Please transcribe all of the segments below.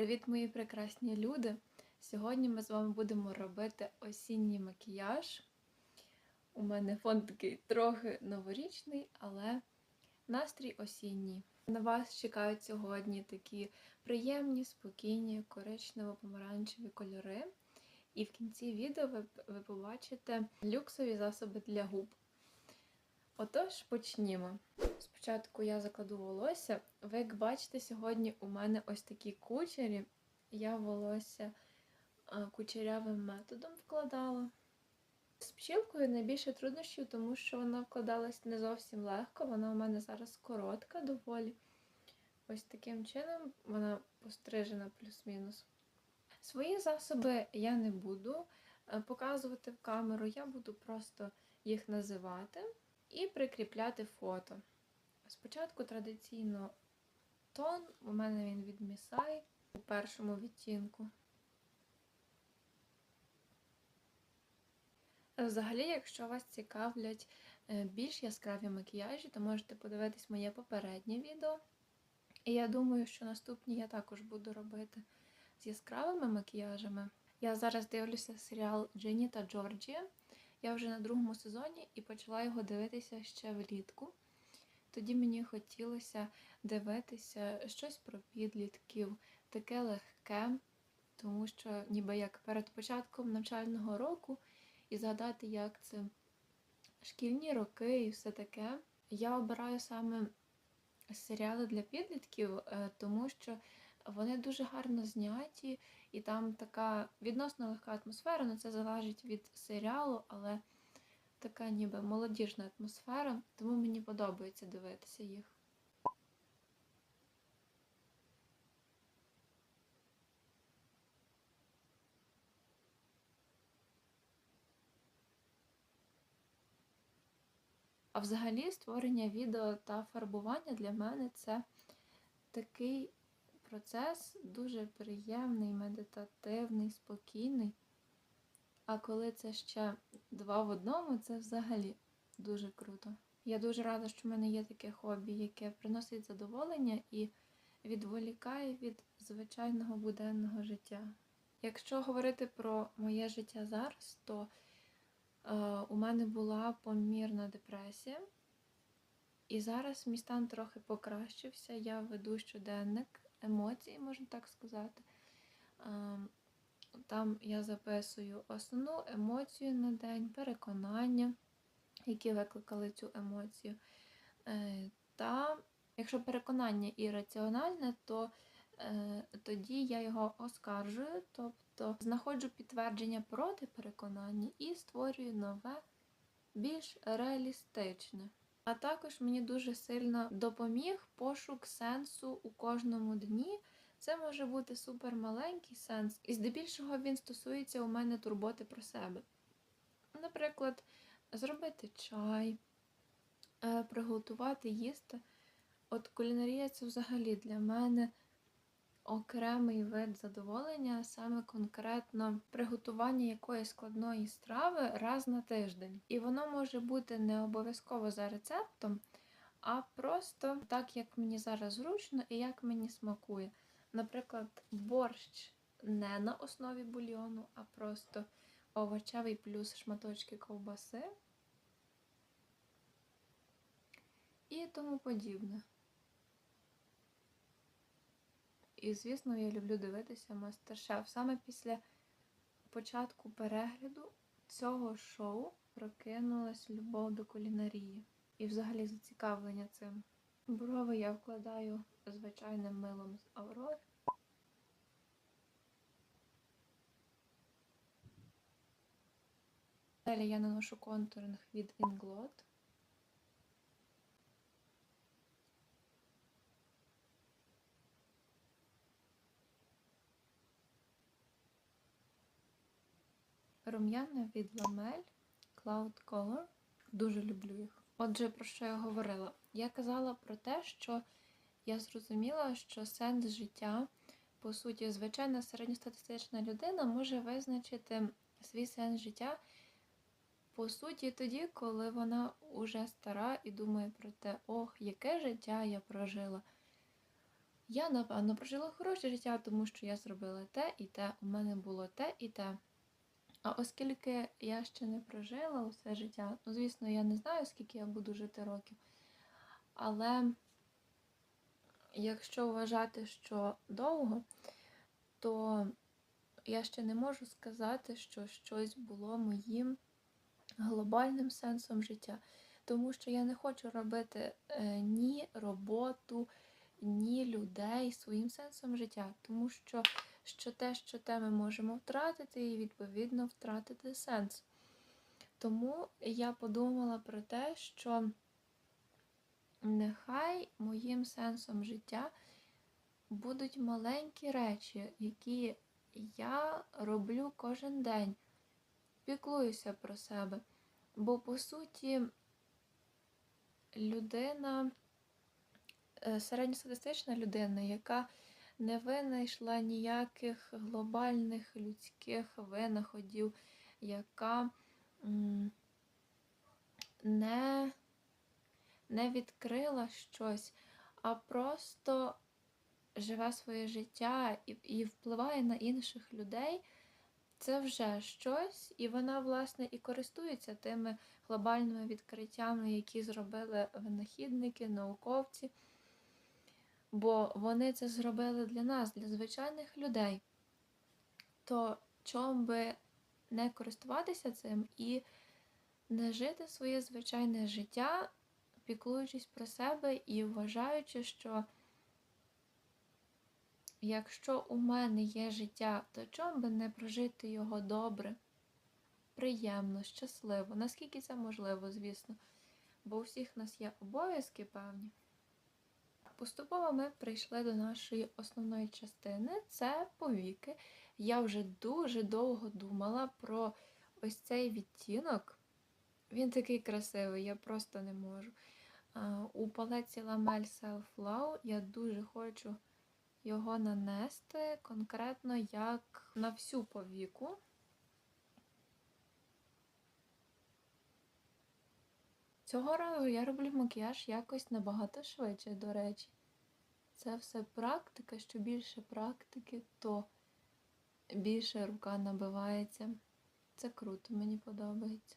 Привіт, мої прекрасні люди! Сьогодні ми з вами будемо робити осінній макіяж. У мене фон такий трохи новорічний, але настрій осінній. На вас чекають сьогодні такі приємні, спокійні, коричнево-помаранчеві кольори. І в кінці відео ви, ви побачите люксові засоби для губ. Отож, почнімо. Спочатку я закладу волосся. Ви як бачите, сьогодні у мене ось такі кучері. Я волосся кучерявим методом вкладала. З пчілкою найбільше труднощів, тому що вона вкладалась не зовсім легко. Вона у мене зараз коротка доволі. Ось таким чином вона пострижена плюс-мінус. Свої засоби я не буду е, показувати в камеру, я буду просто їх називати і прикріпляти фото. Спочатку традиційно тон, у мене він від Місай у першому відтінку. Взагалі, якщо вас цікавлять е, більш яскраві макіяжі, то можете подивитись моє попереднє відео. І я думаю, що наступні я також буду робити з яскравими макіяжами. Я зараз дивлюся серіал Джині та Джорджія. Я вже на другому сезоні і почала його дивитися ще влітку. Тоді мені хотілося дивитися щось про підлітків, таке легке, тому що ніби як перед початком навчального року і згадати, як це шкільні роки і все таке. Я обираю саме серіали для підлітків, е, тому що вони дуже гарно зняті, і там така відносно легка атмосфера, ну це залежить від серіалу, але така ніби молодіжна атмосфера, тому мені подобається дивитися їх. А взагалі створення відео та фарбування для мене це такий процес дуже приємний, медитативний, спокійний. А коли це ще два в одному, це взагалі дуже круто. Я дуже рада, що в мене є таке хобі, яке приносить задоволення і відволікає від звичайного буденного життя. Якщо говорити про моє життя зараз, то е, у мене була помірна депресія, і зараз мій стан трохи покращився. Я веду щоденник емоцій, можна так сказати. Е, там я записую основну емоцію на день, переконання, які викликали цю емоцію. Е, та якщо переконання ірраціональне, то е, тоді я його оскаржую, тобто знаходжу підтвердження проти переконання і створюю нове, більш реалістичне. А також мені дуже сильно допоміг пошук сенсу у кожному дні. Це може бути супер маленький сенс, і здебільшого він стосується у мене турботи про себе. Наприклад, зробити чай, е, приготувати, їсти. От кулінарія це взагалі для мене окремий вид задоволення, саме конкретно приготування якоїсь складної страви раз на тиждень. І воно може бути не обов'язково за рецептом, а просто так, як мені зараз зручно і як мені смакує. Наприклад, борщ не на основі бульйону, а просто овочевий плюс шматочки ковбаси і тому подібне. І, звісно, я люблю дивитися мастер-шеф. Саме після початку перегляду цього шоу прокинулась любов до кулінарії і взагалі зацікавлення цим. Брови я вкладаю звичайним милом з Аврори. Далі я наношу контуринг від Inglot. Рум'яна від Lamel Cloud Color. Дуже люблю їх. Отже, про що я говорила? Я казала про те, що я зрозуміла, що сенс життя, по суті, звичайна середньостатистична людина може визначити свій сенс життя, по суті, тоді, коли вона уже стара і думає про те, ох, яке життя я прожила, Я, напевно, прожила хороше життя, тому що я зробила те і те, у мене було те і те. А оскільки я ще не прожила усе життя, ну, звісно, я не знаю, скільки я буду жити років. Але якщо вважати, що довго, то я ще не можу сказати, що щось було моїм глобальним сенсом життя. Тому що я не хочу робити е, ні роботу, ні людей своїм сенсом життя. Тому що, що те, що те ми можемо втратити, і відповідно втратити сенс. Тому я подумала про те, що нехай моїм сенсом життя будуть маленькі речі, які я роблю кожен день, піклуюся про себе. Бо, по суті, людина, е, середньостатистична людина, яка не винайшла ніяких глобальних людських винаходів, яка не, не відкрила щось, а просто живе своє життя і, і впливає на інших людей. Це вже щось, і вона, власне, і користується тими глобальними відкриттями, які зробили винахідники, науковці. Бо вони це зробили для нас, для звичайних людей. То чому би не користуватися цим і не жити своє звичайне життя, піклуючись про себе і вважаючи, що якщо у мене є життя, то чому би не прожити його добре, приємно, щасливо, наскільки це можливо, звісно, бо у всіх нас є обов'язки певні. Поступово ми прийшли до нашої основної частини це повіки. Я вже дуже довго думала про ось цей відтінок. Він такий красивий, я просто не можу. У палеці Lamel Self Love я дуже хочу його нанести конкретно як на всю повіку. Цього разу я роблю макіяж якось набагато швидше, до речі. Це все практика, що більше практики, то більше рука набивається. Це круто, мені подобається.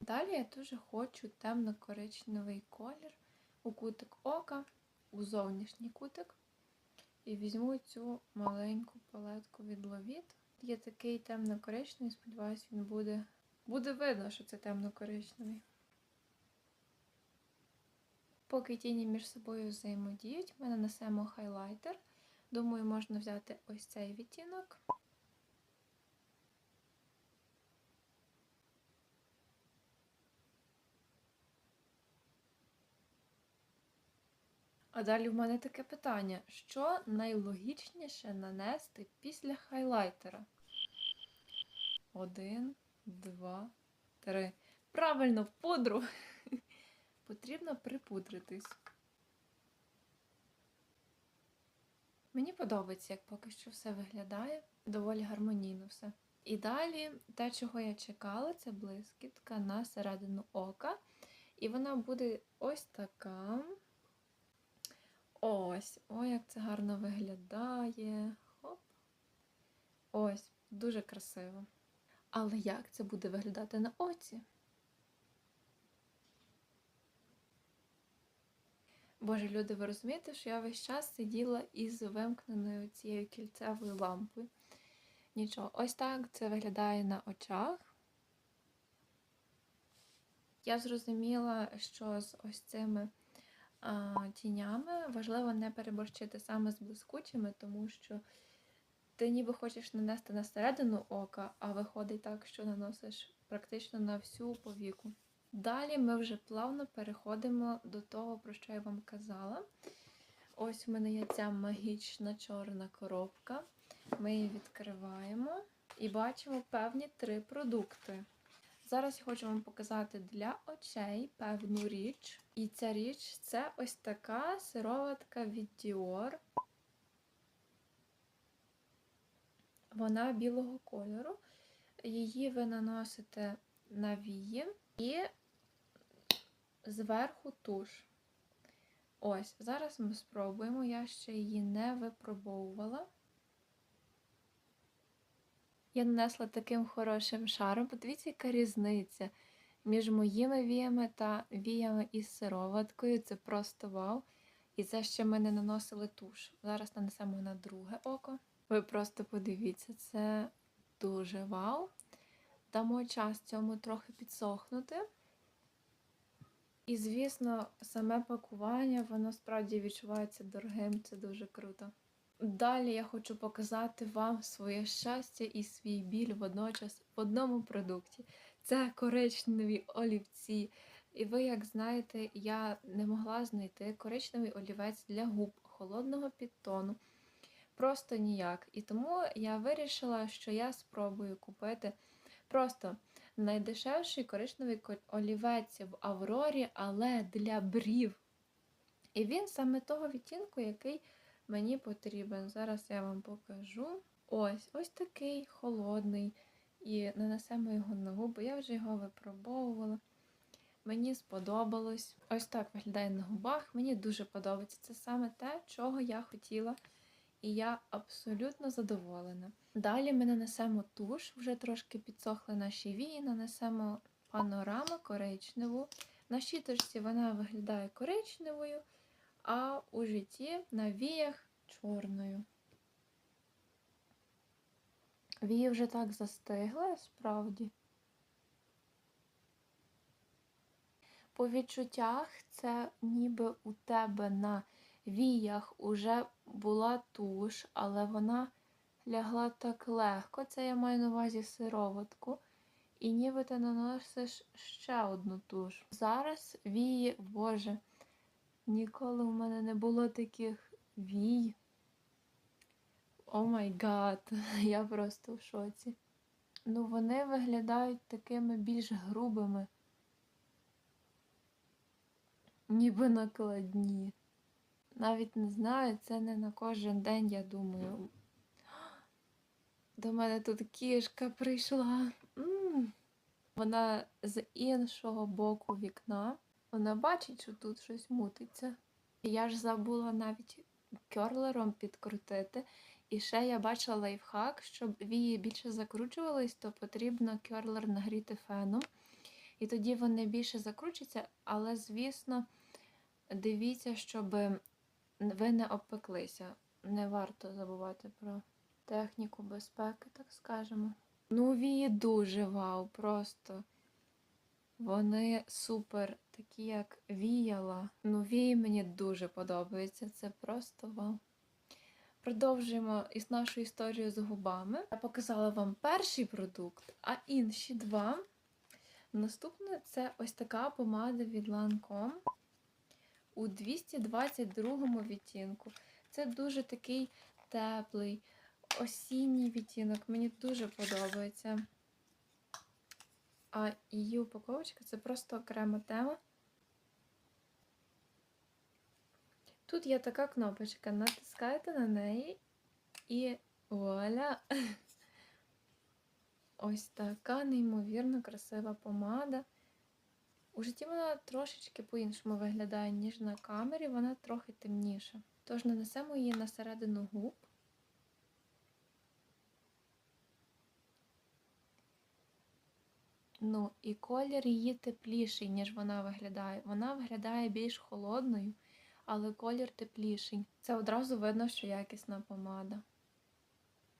Далі я дуже хочу темно-коричневий колір у кутик ока, у зовнішній кутик. І візьму цю маленьку палетку від Ловіт. Є такий темно-коричневий, сподіваюся, він буде. Буде видно, що це темно-коричневий. Поки тіні між собою взаємодіють, ми нанесемо хайлайтер. Думаю, можна взяти ось цей відтінок. А далі в мене таке питання: що найлогічніше нанести після хайлайтера? Один, два, три. Правильно, пудру. Потрібно припудритись. Мені подобається, як поки що все виглядає. Доволі гармонійно все. І далі, те, чого я чекала, це блискітка на середину ока. І вона буде ось така. Ось, ой, як це гарно виглядає. Хоп. Ось, дуже красиво. Але як це буде виглядати на оці? Боже, люди, ви розумієте, що я весь час сиділа із вимкненою цією кільцевою лампою. Нічого, ось так це виглядає на очах. Я зрозуміла, що з ось цими тінями важливо не переборщити саме з блискучими, тому що ти ніби хочеш нанести на середину ока, а виходить так, що наносиш практично на всю повіку. Далі ми вже плавно переходимо до того, про що я вам казала. Ось у мене є ця магічна чорна коробка. Ми її відкриваємо і бачимо певні три продукти. Зараз я хочу вам показати для очей певну річ. І ця річ це ось така сироватка від Dior. Вона білого кольору. Її ви наносите на вії і зверху туш. Ось, зараз ми спробуємо. Я ще її не випробовувала. Я нанесла таким хорошим шаром. Подивіться, яка різниця між моїми віями та віями із сироваткою. Це просто вау. І це ще ми не наносили туш. Зараз нанесемо на друге око. Ви просто подивіться, це дуже вау. Дамо час цьому трохи підсохнути. І, звісно, саме пакування, воно справді відчувається дорогим, це дуже круто. Далі я хочу показати вам своє щастя і свій біль водночас в одному продукті. Це коричневі олівці. І ви, як знаєте, я не могла знайти коричневий олівець для губ холодного підтону. Просто ніяк. І тому я вирішила, що я спробую купити просто найдешевший коричневий олівець в Аврорі, але для брів. І він саме того відтінку, який мені потрібен. Зараз я вам покажу. Ось ось такий холодний. І нанесемо його на губи. Я вже його випробовувала. Мені сподобалось. Ось так виглядає на губах. Мені дуже подобається. Це саме те, чого я хотіла. І я абсолютно задоволена. Далі ми нанесемо туш, вже трошки підсохли наші вії, нанесемо панораму коричневу. На щіточці вона виглядає коричневою, а у житті на віях чорною. Вії вже так застигли, справді. По відчуттях це ніби у тебе на віях уже була туш, але вона лягла так легко. Це я маю на увазі сироватку. І ніби ти наносиш ще одну туш. Зараз вії, боже, ніколи у мене не було таких вій. О май гад, я просто в шоці. Ну, вони виглядають такими більш грубими, ніби накладні. Навіть не знаю, це не на кожен день, я думаю. До мене тут кішка прийшла. Вона з іншого боку вікна. Вона бачить, що тут щось мутиться. Я ж забула навіть керлером підкрутити. І ще я бачила лайфхак, щоб вії більше закручувались, то потрібно керлер нагріти феном. І тоді вони більше закручаться, але, звісно, дивіться, щоб ви не обпеклися. Не варто забувати про техніку безпеки, так скажемо. Ну, вії дуже вау, просто. Вони супер, такі, як віяла. Ну, вії мені дуже подобаються. Це просто вау. Продовжуємо із нашу історію з губами. Я показала вам перший продукт, а інші два. Наступне це ось така помада від Lancome у 222 відтінку. Це дуже такий теплий, осінній відтінок. Мені дуже подобається. А її упаковочка це просто окрема тема. Тут є така кнопочка, натискаєте на неї і вуаля! Ось така неймовірно красива помада. У житті вона трошечки по-іншому виглядає, ніж на камері, вона трохи темніша. Тож нанесемо її на середину губ. Ну, і колір її тепліший, ніж вона виглядає. Вона виглядає більш холодною, але колір тепліший. Це одразу видно, що якісна помада.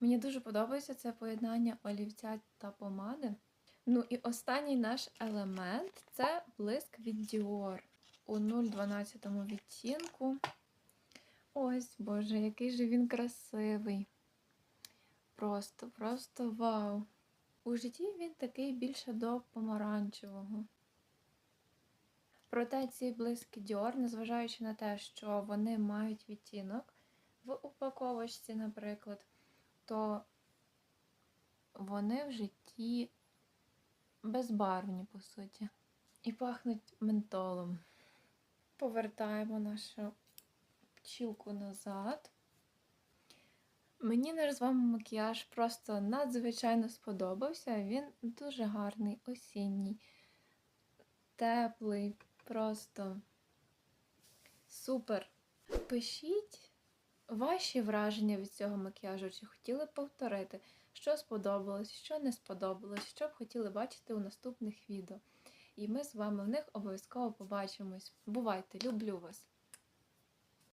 Мені дуже подобається це поєднання олівця та помади. Ну і останній наш елемент це блиск від Dior у 012 відтінку. Ось, боже, який же він красивий. Просто, просто вау. У житті він такий більше до помаранчевого. Проте ці блиски Dior, незважаючи на те, що вони мають відтінок в упаковочці, наприклад, то вони в житті безбарвні, по суті. І пахнуть ментолом. Повертаємо нашу пчілку назад. Мені наш з вами макіяж просто надзвичайно сподобався. Він дуже гарний, осінній, теплий, просто супер. Пишіть ваші враження від цього макіяжу, чи хотіли повторити, що сподобалось, що не сподобалось, що б хотіли бачити у наступних відео. І ми з вами в них обов'язково побачимось. Бувайте, люблю вас!